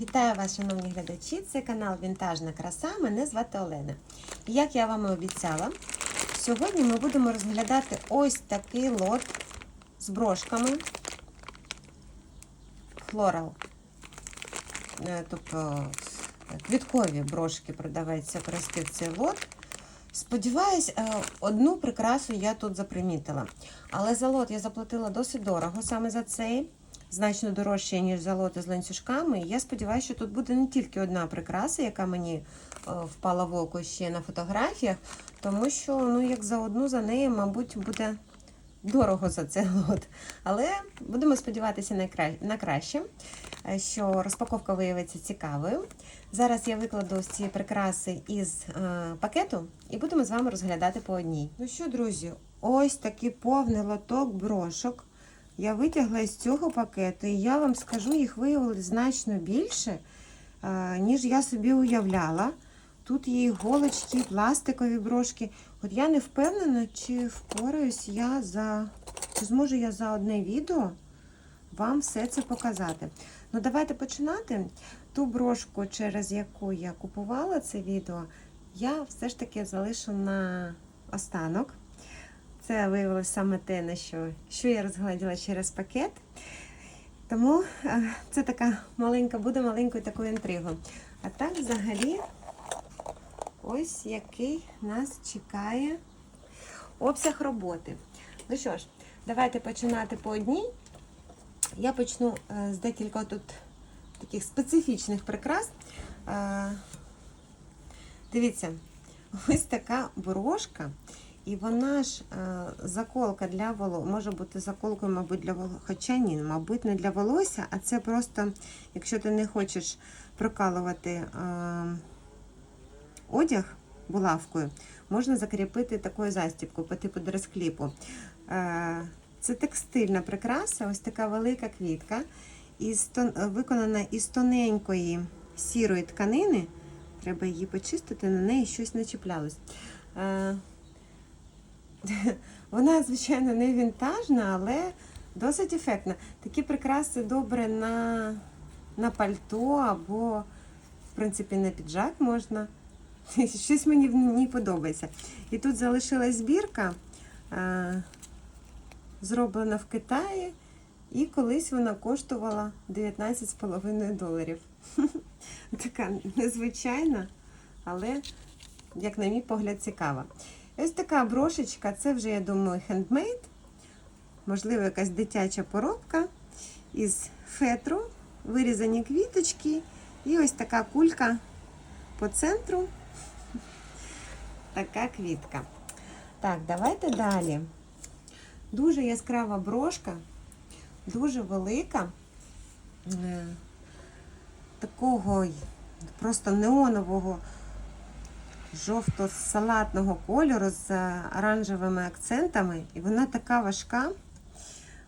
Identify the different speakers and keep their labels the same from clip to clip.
Speaker 1: Вітаю вас, шановні глядачі! Це канал Вінтажна краса. Мене звати Олена. І як я вам і обіцяла, сьогодні ми будемо розглядати ось такий лот з брошками Floral. Е, Тобто квіткові брошки продаветься простий цей лот. Сподіваюсь, е, одну прикрасу я тут запримітила. Але за лот я заплатила досить дорого саме за цей значно дорожче, ніж залоти з ланцюжками. Я сподіваюся, що тут буде не тільки одна прикраса, яка мені е, впала в око ще на фотографіях, тому що, ну, як за одну за неї, мабуть, буде дорого за цей лот. Але будемо сподіватися на краще, е, що розпаковка виявиться цікавою. Зараз я викладу ось ці прикраси із е, пакету і будемо з вами розглядати по одній. Ну що, друзі, ось такий повний лоток брошок я витягла із цього пакету, і я вам скажу, їх виявилось значно більше, ніж я собі уявляла. Тут є іголочки, пластикові брошки. От я не впевнена, чи впораюсь я за. Чи зможу я за одне відео вам все це показати. Ну, давайте починати. Ту брошку, через яку я купувала це відео, я все ж таки залишу на останок. Це виявилося саме те, на що, що я розгляділа через пакет. Тому е, це така маленька, буде маленькою такою інтригою. А так, взагалі, ось який нас чекає обсяг роботи. Ну що ж, давайте починати по одній. Я почну е, з декілька тут таких специфічних прикрас. Е, Дивіться, ось така брошка. І вона ж е, заколка для волосся, може бути заколкою, мабуть, для волосся. Хоча ні, мабуть, не для волосся, а це просто, якщо ти не хочеш прокалувати е, одяг булавкою, можна закріпити такою застібкою по типу дрес-кліпу. Е, це текстильна прикраса, ось така велика квітка, із, виконана із тоненької сірої тканини. Треба її почистити, на неї щось начіплялось. Вона, звичайно, не вінтажна, але досить ефектна. Такі прикраси добре на на пальто або, в принципі, на піджак можна. Щось мені в ній подобається. І тут залишилась збірка, зроблена в Китаї, і колись вона коштувала 19,5 доларів. Така незвичайна, але, як на мій погляд, цікава. Ось така брошечка, це вже, я думаю, хендмейд, можливо, якась дитяча поробка із фетру, вирізані квіточки і ось така кулька по центру. Така квітка. Так, давайте далі. Дуже яскрава брошка, дуже велика, е, такого просто неонового жовто-салатного кольору з оранжевими акцентами. І вона така важка.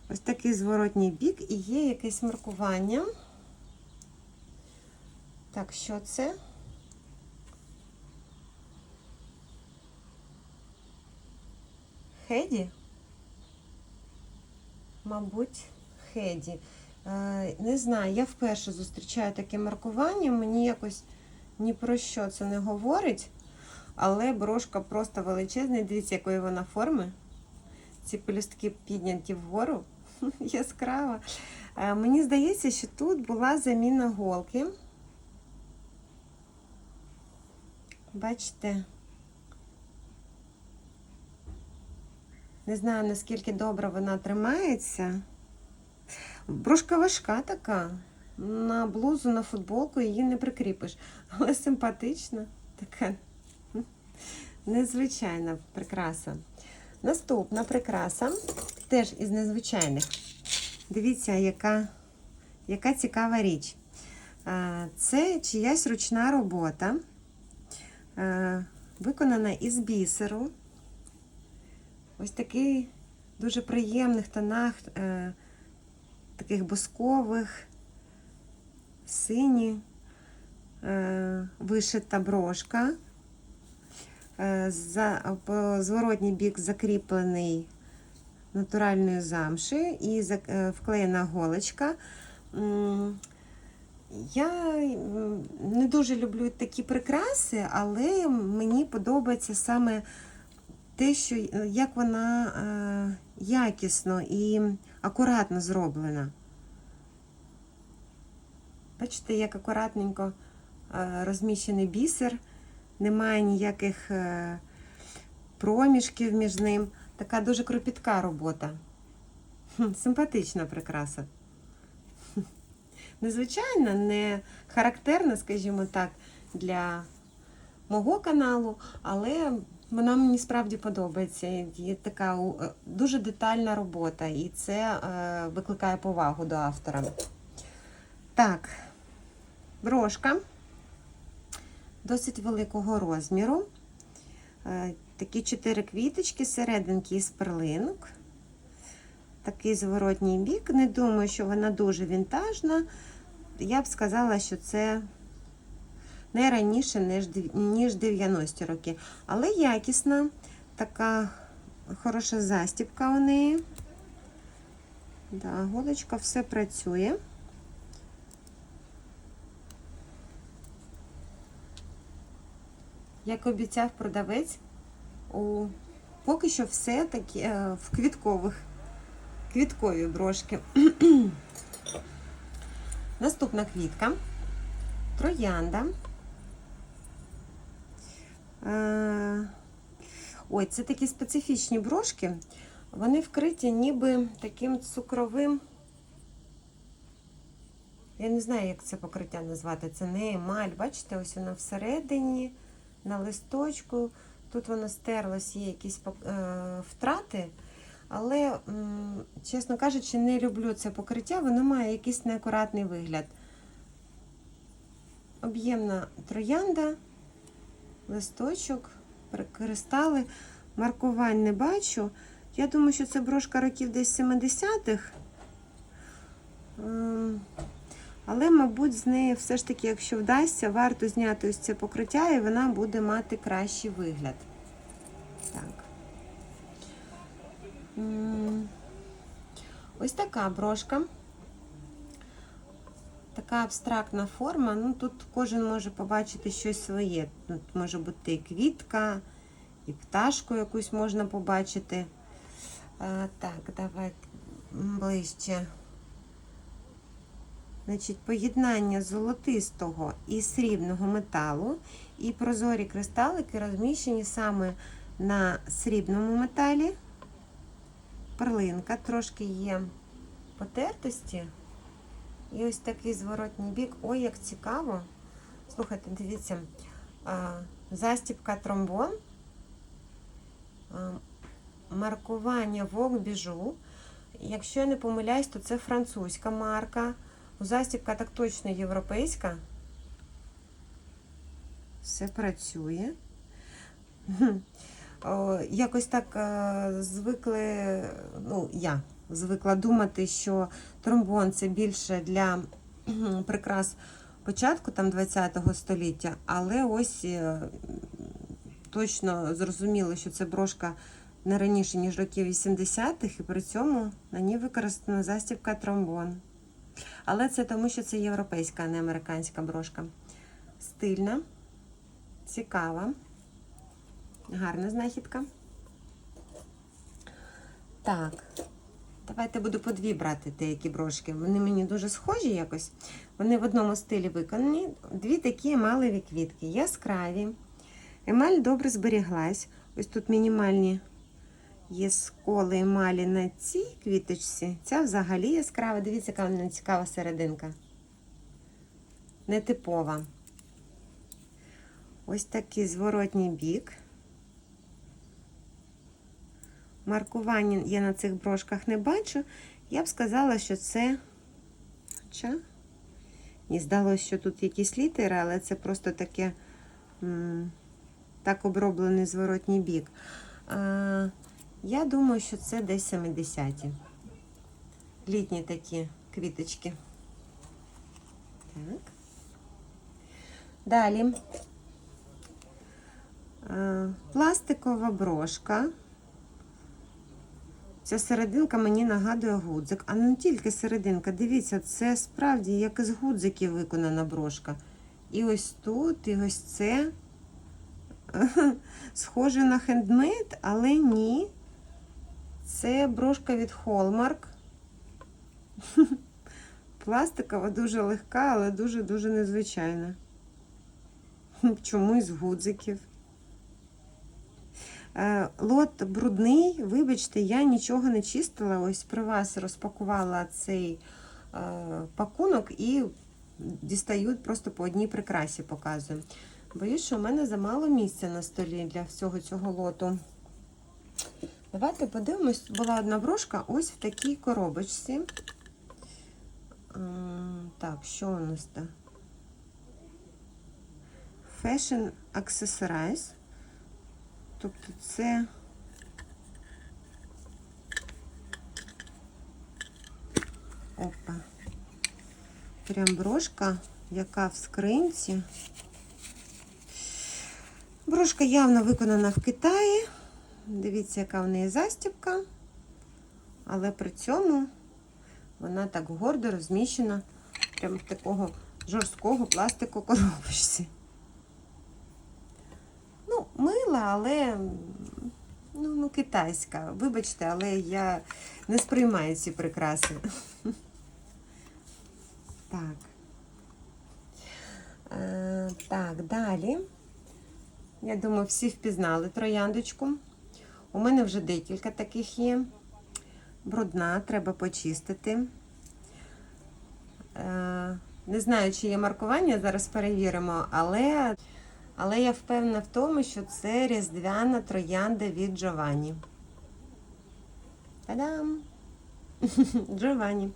Speaker 1: Ось такий зворотній бік, і є якесь маркування. Так, що це? Хеді? Мабуть, Хеді. Е, не знаю, я вперше зустрічаю таке маркування, мені якось ні про що це не говорить. Але брошка просто величезна. Дивіться, якої вона форми. Ці пелюстки підняті вгору. Яскрава. Е, мені здається, що тут була заміна голки. Бачите? Не знаю, наскільки добре вона тримається. Брошка важка така. На блузу, на футболку її не прикріпиш. Але симпатична така. Незвичайна прикраса. Наступна прикраса теж із незвичайних. Дивіться, яка яка цікава річ. Це чиясь ручна робота, виконана із бісеру. Ось такий дуже приємних тонах, е, таких бускових, сині, е, вишита брошка. Е, зворотній бік закріплений натуральною замшею і вклеєна голочка. Я не дуже люблю такі прикраси, але мені подобається саме те, що е, як вона е, якісно і акуратно зроблена. Бачите, як акуратненько е, розміщений бісер, немає ніяких е, проміжків між ним. Така дуже кропітка робота. Симпатична прикраса. Незвичайна, не характерна, скажімо так, для мого каналу, але вона мені справді подобається. Є така е, дуже детальна робота, і це е, викликає повагу до автора. Так, брошка досить великого розміру. Е, Такі чотири квіточки, серединки із перлинок. Такий зворотній бік. Не думаю, що вона дуже вінтажна. Я б сказала, що це не раніше, ніж дев- ніж 90 роки. Але якісна, така хороша застібка у неї. Да, голочка все працює. Як обіцяв продавець, у поки що все таки е, в квіткових квіткові брошки. Наступна квітка. Троянда. Е, Ой, це такі специфічні брошки. Вони вкриті ніби таким цукровим. Я не знаю, як це покриття назвати. Це не емаль. Бачите, ось вона всередині, на листочку. Тут воно стерлось, є якісь е, втрати. Але, чесно кажучи, не люблю це покриття, воно має якийсь неакуратний вигляд. Об'ємна троянда, листочок, кристали. Маркувань не бачу. Я думаю, що це брошка років десь 70-х. Але, мабуть, з неї все ж таки, якщо вдасться, варто зняти ось це покриття, і вона буде мати кращий вигляд. Так. Ось така брошка. Така абстрактна форма. Ну, тут кожен може побачити щось своє. Тут може бути і квітка, і пташку якусь можна побачити. А, так, давай ближче. Значить, поєднання золотистого і срібного металу і прозорі кристалики розміщені саме на срібному металі. Перлинка трошки є потертості. І ось такий зворотній бік. Ой, як цікаво. Слухайте, дивіться, застібка тромбон, маркування Bijou. Якщо я не помиляюсь, то це французька марка. Застібка так точно європейська. Все працює. Якось так е, звикли, ну, я звикла думати, що тромбон це більше для прикрас початку там 20-го століття, але ось е, точно зрозуміло, що це брошка не раніше, ніж років 80-х, і при цьому на ній використана застібка тромбон. Але це тому, що це європейська, а не американська брошка. Стильна, цікава, гарна знахідка. Так, давайте буду по дві брати деякі брошки. Вони мені дуже схожі якось. Вони в одному стилі виконані. Дві такі емалеві квітки, яскраві. Емаль добре зберіглась. Ось тут мінімальні є емалі на цій квіточці. Ця взагалі яскрава. Дивіться, яка вона цікава серединка. Нетипова. Ось такий зворотній бік. Маркування я на цих брошках не бачу. Я б сказала, що це. Хоча, мені здалося, що тут якісь літери, але це просто таке так оброблений зворотній бік. Я думаю, що це десь 70-ті. Літні такі квіточки. Так. Далі. Пластикова брошка. Ця серединка мені нагадує гудзик. А не тільки серединка, дивіться, це справді як із гудзиків виконана брошка. І ось тут, і ось це. Схоже на хендмейд, але ні. Це брошка від Hallmark. Пластикова, дуже легка, але дуже-дуже незвичайна. Чому із гудзиків? Е, Лот брудний, вибачте, я нічого не чистила. Ось при вас розпакувала цей е, пакунок і дістаю просто по одній прикрасі показую. Боюсь, що в мене замало місця на столі для всього цього лоту. Давайте подивимось, була одна брошка ось в такій коробочці. Так, що у нас там? Fashion Accessorize. Тобто це опа. Прям брошка, яка в скринці. Брошка явно виконана в Китаї. Дивіться, яка в неї застібка. Але при цьому вона так гордо розміщена прямо в такого жорсткого пластику коробочці. Ну, мила, але ну, ну, китайська. Вибачте, але я не сприймаю ці прикраси. Так. Е, так, далі. Я думаю, всі впізнали трояндочку. У мене вже декілька таких є. Брудна, треба почистити. Е, не знаю, чи є маркування, зараз перевіримо, але, але я впевнена в тому, що це різдвяна троянда від Джованні. Та-дам! Джованні.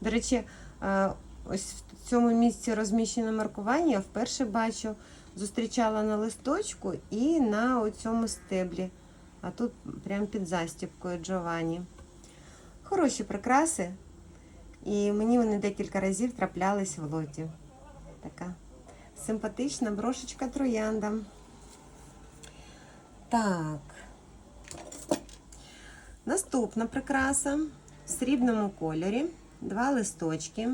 Speaker 1: До речі, е, ось в цьому місці розміщене маркування. Я вперше бачу, зустрічала на листочку і на цьому стеблі. А тут прямо під застіпкою Джованні. Хороші прикраси. І мені вони декілька разів траплялись в лоті. Така симпатична брошечка троянда. Так. Наступна прикраса в срібному кольорі. Два листочки.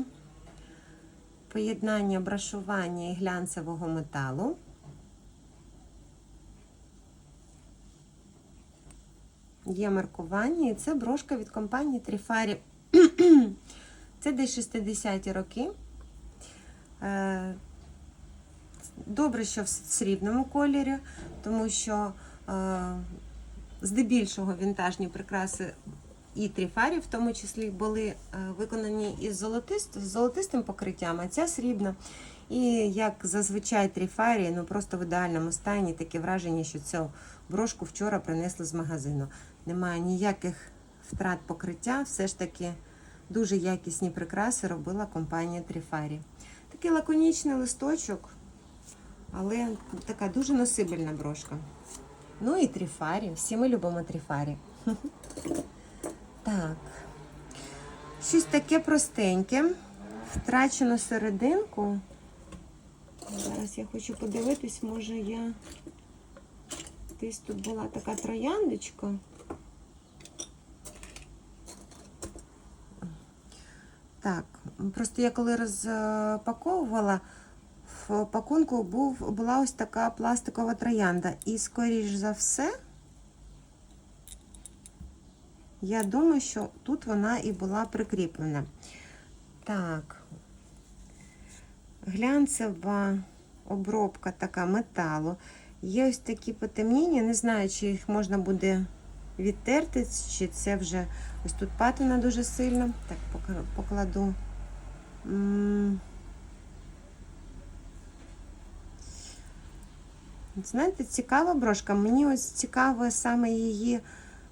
Speaker 1: Поєднання брашування і глянцевого металу. Є маркування, і це брошка від компанії Тріфарі. Це десь 60-ті роки. Е, Добре, що в срібному кольорі, тому що е, здебільшого вінтажні прикраси і тріфарі, в тому числі, були е, виконані із золотист, з золотистим покриттям, а ця срібна. І як зазвичай тріфарі, ну просто в ідеальному стані таке враження, що цю брошку вчора принесли з магазину. Немає ніяких втрат покриття, все ж таки дуже якісні прикраси робила компанія Тріфарі. Такий лаконічний листочок, але така дуже носибельна брошка. Ну і тріфарі. Всі ми любимо тріфарі. Так. Щось таке простеньке. Втрачено серединку. Зараз я хочу подивитись, може я. Десь тут була така трояндочка. Так, просто я коли розпаковувала, в пакунку був, була ось така пластикова троянда. І, скоріш за все, я думаю, що тут вона і була прикріплена. Так, глянцева обробка така металу. Є ось такі потемніння, не знаю, чи їх можна буде відтерти, чи це вже ось тут патина дуже сильно. Так, покладу. Знаєте, цікава брошка. Мені ось цікаво саме її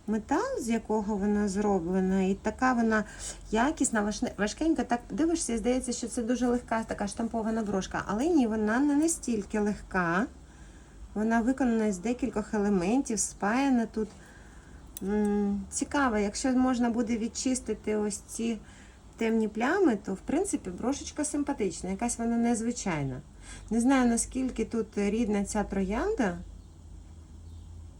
Speaker 1: метал, з якого вона зроблена, і така вона якісна, важкенька. Так дивишся, здається, що це дуже легка така штампована брошка. Але ні, вона не настільки легка. Вона виконана з декількох елементів, спаяна тут. Цікаво, якщо можна буде відчистити ось ці темні плями, то в принципі брошечка симпатична, якась вона незвичайна. Не знаю, наскільки тут рідна ця троянда.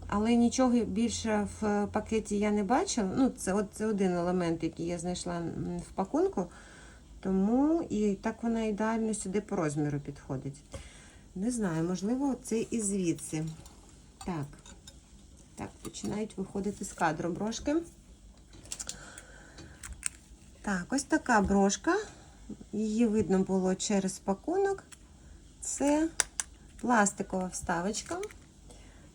Speaker 1: але нічого більше в пакеті я не бачила. Ну, це, от, це один елемент, який я знайшла в пакунку. Тому і так вона ідеально сюди по розміру підходить. Не знаю, можливо, це і звідси. Так. Так, починають виходити з кадру брошки. Так, ось така брошка. Її видно було через пакунок. Це пластикова вставочка.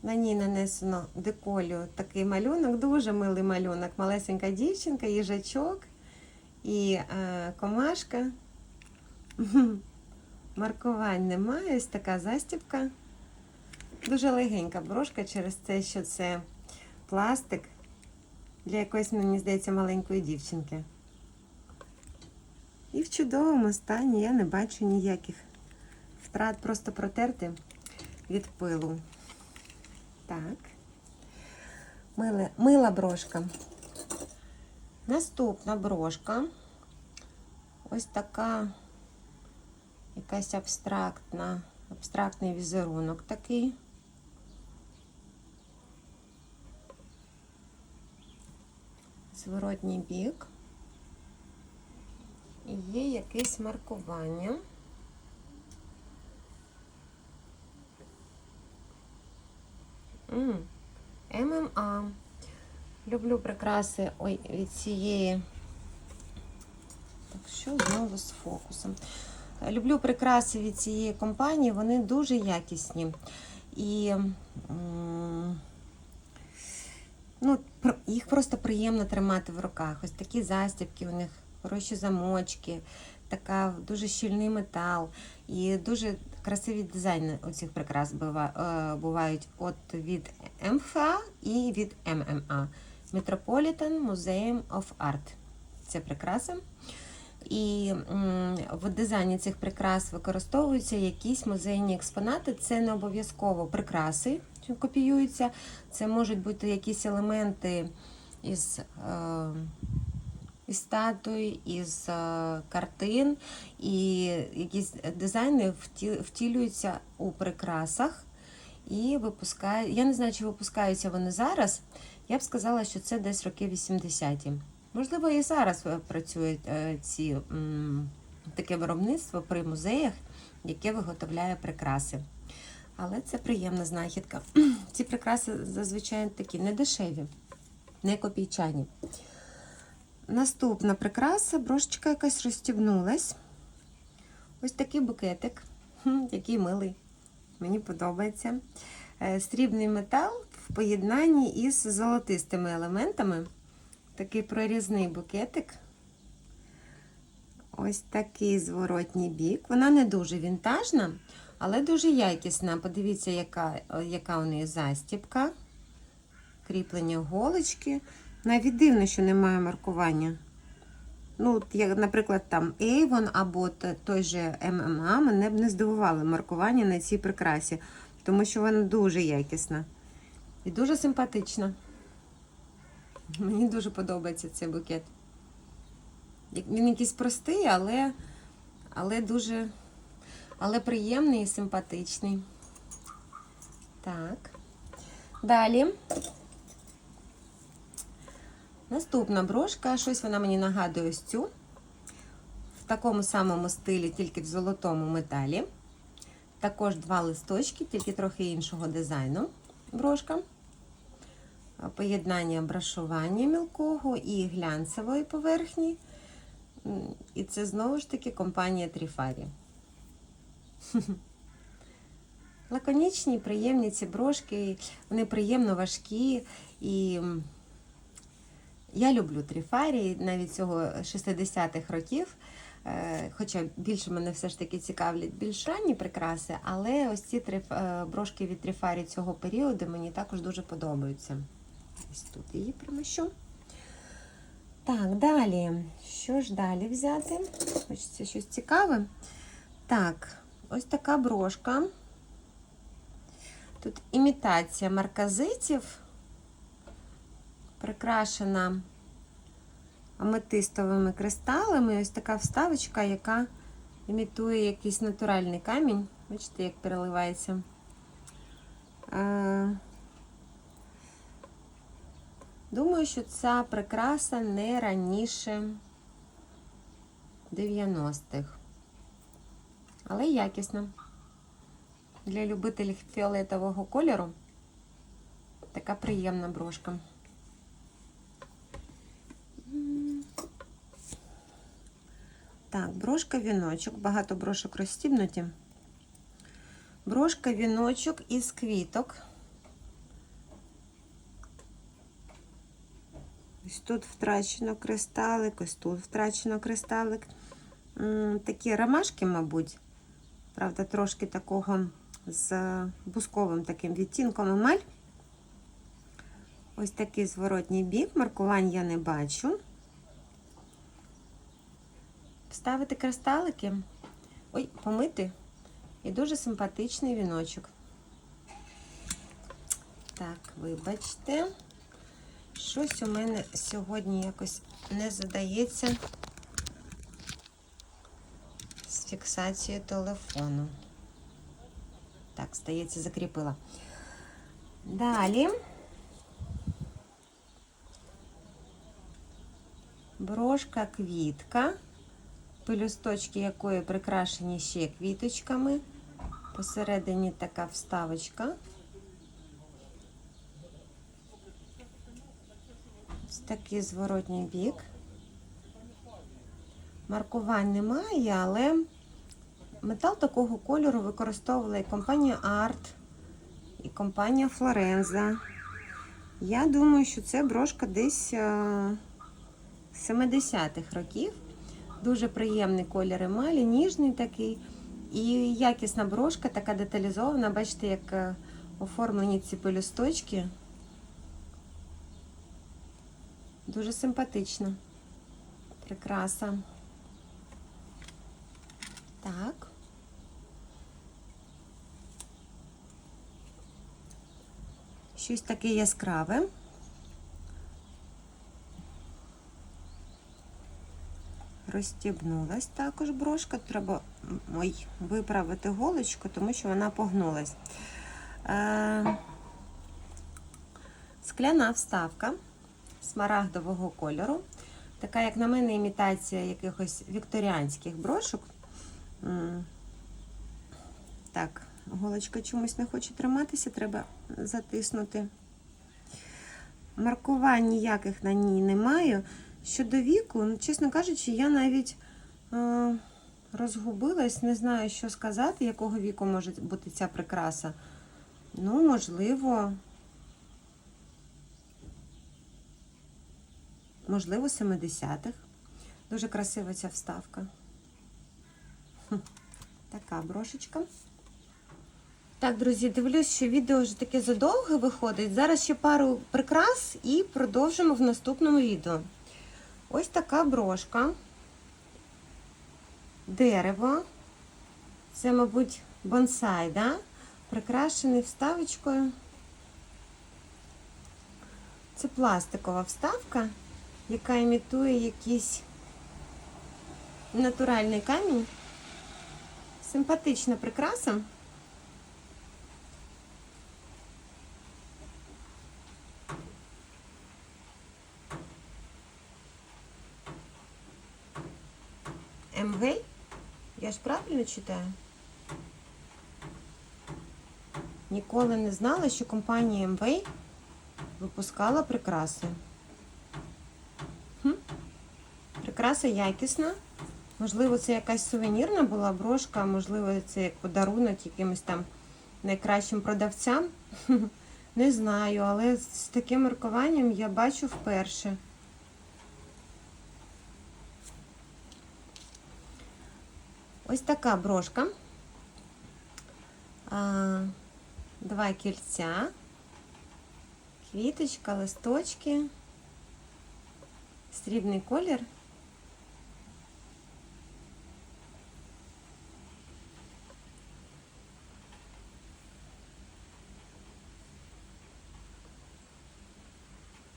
Speaker 1: На ній нанесено деколю такий малюнок, дуже милий малюнок. Малесенька дівчинка, їжачок і е, комашка. Маркувань немає, ось така застібка. Дуже легенька брошка через те, що це пластик для якоїсь, мені здається, маленької дівчинки. І в чудовому стані я не бачу ніяких втрат, просто протерти від пилу. Так. Мила, мила брошка. Наступна брошка. Ось така якась абстрактна, абстрактний візерунок такий. Зворотній бік. І є якесь маркування. ММА. Люблю прикраси ой, від цієї. Так, що знову з фокусом? Люблю прикраси від цієї компанії, вони дуже якісні. І ну, їх просто приємно тримати в руках. Ось такі застібки, у них хороші замочки, така дуже щільний метал і дуже красиві дизайни у цих прикрас е, бувають от від МФА і від ММА. Metropolitan Museum of Art. Це прикраса. І в дизайні цих прикрас використовуються якісь музейні експонати. Це не обов'язково прикраси, що копіюються. Це можуть бути якісь елементи із, е, із статуй, із е, картин, і якісь дизайни втілюються у прикрасах і випускають. Я не знаю, чи випускаються вони зараз. Я б сказала, що це десь роки 80-ті. Можливо, і зараз е, працюють е, ці таке виробництво при музеях, яке виготовляє прикраси. Але це приємна знахідка. Ці прикраси зазвичай такі недешеві, не копійчані. Наступна прикраса, брошечка якась розстібнулась. Ось такий букетик, який милий. Мені подобається. Е, Срібний метал в поєднанні із золотистими елементами. Такий прорізний букетик. Ось такий зворотній бік. Вона не дуже вінтажна, але дуже якісна. Подивіться, яка, яка у неї застібка, кріплення голочки. Навіть дивно, що немає маркування. Ну, як, наприклад, там Avon або той же MMA, мене б не здивувало маркування на цій прикрасі, тому що вона дуже якісна і дуже симпатична. Мені дуже подобається цей букет. Він якийсь простий, але, але дуже але приємний і симпатичний. Так. Далі. Наступна брошка, щось вона мені нагадує ось цю. В такому самому стилі, тільки в золотому металі. Також два листочки, тільки трохи іншого дизайну. Брошка. Поєднання брашування мілкого і глянцевої поверхні. І це знову ж таки компанія Тріфарі. Лаконічні, приємні ці брошки, вони приємно важкі. І я люблю Тріфарі навіть цього 60-х років. Е, Хоча більше мене все ж таки цікавлять більш ранні прикраси, але ось ці е, брошки від Тріфарі цього періоду мені також дуже подобаються. Ось тут її приміщу. Так, далі. Що ж далі взяти? Хочеться щось цікаве. Так, ось така брошка. Тут імітація марказитів, прикрашена аметистовими кристалами. Ось така вставочка, яка імітує якийсь натуральний камінь. Бачите, як переливається. Думаю, що ця прикраса не раніше 90-х. Але якісна. Для любителів фіолетового кольору така приємна брошка. Так, брошка віночок. Багато брошок розстібнуті. Брошка віночок із квіток. Ось тут втрачено кристалик, ось тут втрачено кристалик. Такі ромашки, мабуть. Правда, трошки такого з бусковим таким відтінком емаль. Ось такий зворотній бік. Маркувань я не бачу. Вставити кристалики. Ой, помити. І дуже симпатичний віночок. Так, вибачте. Щось у мене сьогодні якось не задається з фіксацією телефону. Так, здається, закріпила. Далі. Брошка квітка, пелюсточки якої прикрашені ще квіточками. Посередині така вставочка. Ось такий зворотній бік. Маркувань немає, але метал такого кольору використовувала і компанія Art, і компанія Флоренза. Я думаю, що це брошка десь е, 70-х років. Дуже приємний колір емалі, ніжний такий. І якісна брошка, така деталізована. Бачите, як е, оформлені ці пелюсточки. Дуже симпатична. Прикраса. Так. Щось таке яскраве. Розстібнулась також брошка. Треба ой, виправити голочку, тому що вона погнулась. Е, скляна вставка смарагдового кольору. Така, як на мене, імітація якихось вікторіанських брошок. Так, голочка чомусь не хоче триматися, треба затиснути. Маркувань ніяких на ній немає. Щодо віку, ну, чесно кажучи, я навіть е, розгубилась, не знаю, що сказати, якого віку може бути ця прикраса. Ну, можливо, можливо, 70-х. Дуже красива ця вставка. Така брошечка. Так, друзі, дивлюсь, що відео вже таке задовге виходить. Зараз ще пару прикрас і продовжимо в наступному відео. Ось така брошка. Дерево. Це, мабуть, бонсай, да? прикрашений вставочкою. Це пластикова вставка, яка імітує якийсь натуральний камінь. Симпатична прикраса. МГ? Я ж правильно читаю? Ніколи не знала, що компанія МВ випускала прикраси. Хм? Прикраса якісна. Можливо, це якась сувенірна була брошка, можливо, це як подарунок якимось там найкращим продавцям. Не знаю, але з таким маркуванням я бачу вперше. Ось така брошка. Два кільця, квіточка, листочки, срібний колір.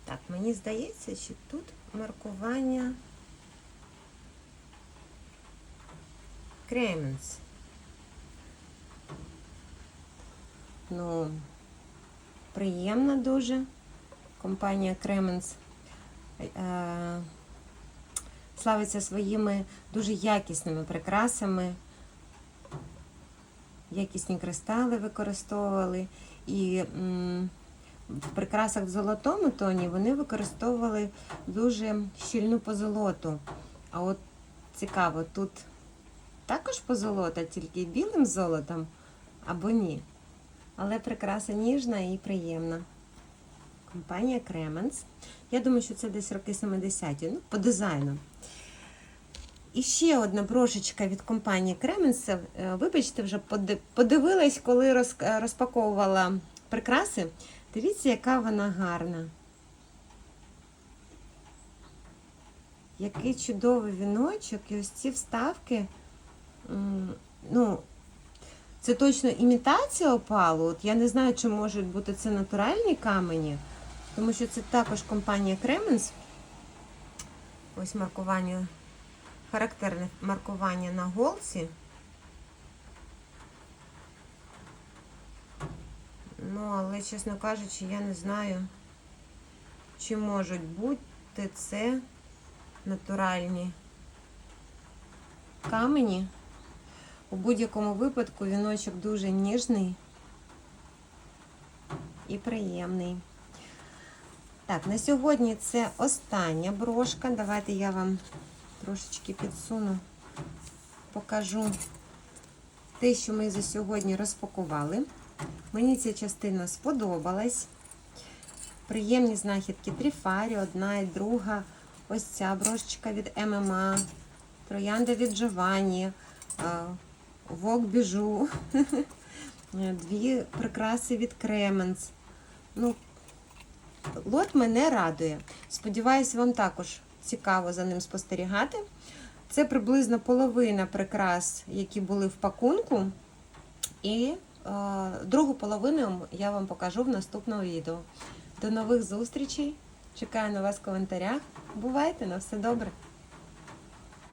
Speaker 1: Так, мені здається, що тут маркування Кременс. Ну, приємна дуже. компанія Кременс е, славиться своїми дуже якісними прикрасами. Якісні кристали використовували. І в прикрасах в золотому тоні вони використовували дуже щільну позолоту. А от цікаво, тут також позолота, тільки білим золотом або ні. Але прикраса ніжна і приємна. Компанія Кременс. Я думаю, що це десь роки 70-ті, ну, по дизайну. І ще одна брошечка від компанії Кременс. Е, Вибачте, вже подивилась, коли розпаковувала прикраси. Дивіться, яка вона гарна. Який чудовий віночок, і ось ці вставки. Ну, це точно імітація опалу. От я не знаю, чи можуть бути це натуральні камені, тому що це також компанія Кременс. Ось маркування, характерне маркування на голці. Ну, але, чесно кажучи, я не знаю, чи можуть бути це натуральні камені. У будь-якому випадку віночок дуже ніжний і приємний. Так, на сьогодні це остання брошка. Давайте я вам трошечки підсуну, покажу те, що ми за сьогодні розпакували. Мені ця частина сподобалась. Приємні знахідки тріфарі, одна і друга. Ось ця брошечка від ММА, троянда від Джованні, Вок Біжу, дві прикраси від Кременс. Ну, лот мене радує. Сподіваюсь, вам також цікаво за ним спостерігати. Це приблизно половина прикрас, які були в пакунку. І другу половину я вам покажу в наступному відео. До нових зустрічей! Чекаю на вас в коментарях. Бувайте на все добре!